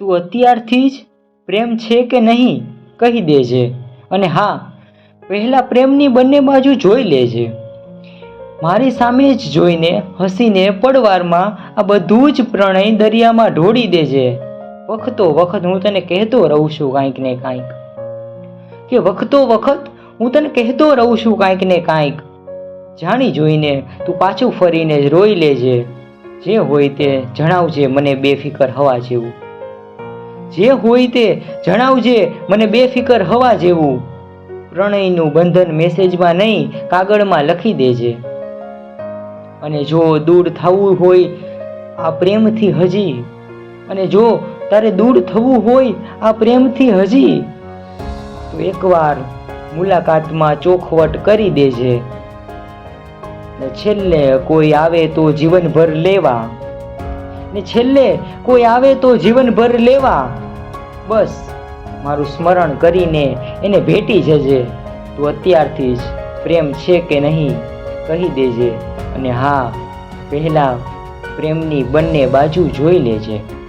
તું અત્યારથી જ પ્રેમ છે કે નહીં કહી દેજે અને હા, પહેલાં પ્રેમની બંને બાજુ જોઈ લેજે. મારી સામે જ જોઈને હસીને પડવારમાં આ બધું જ પ્રણય દરિયામાં ઢોળી દેજે. વખતો વખત હું તને કહેતો રહું છું કાંઈક ને કાંઈક. કે વખતો વખત હું તને કહેતો રહું છું કાંઈક ને કાંઈક. જાણી જોઈને તું પાછું ફરીને જ રોઈ લેજે. જે હોય તે જણાવજે મને બેફિકર હવા જેવું. જે હોય તે જણાવજે, મને બેફિકર હવા જેવું. પ્રણયનું બંધન મેસેજમાં નહીં, કાગળમાં લખી દેજે. અને જો દૂર થવું હોય, આ પ્રેમથી હજી. અને જો તારે દૂર થવું હોય, આ પ્રેમથી હજી. તો એકવાર મુલાકાતમાં ચોખવટ કરી દેજે. છેલ્લે કોઈ આવે તો જીવનભર લેવા. ને છેલ્લે કોઈ આવે તો જીવનભર લેવા. બસ, મારું સ્મરણ કરીને એને ભેટી જજે. તું અત્યારથી જ પ્રેમ છે કે નહીં, કહી દેજે. અને હા, પહેલાં પ્રેમની બંને બાજુ જોઈ લેજે.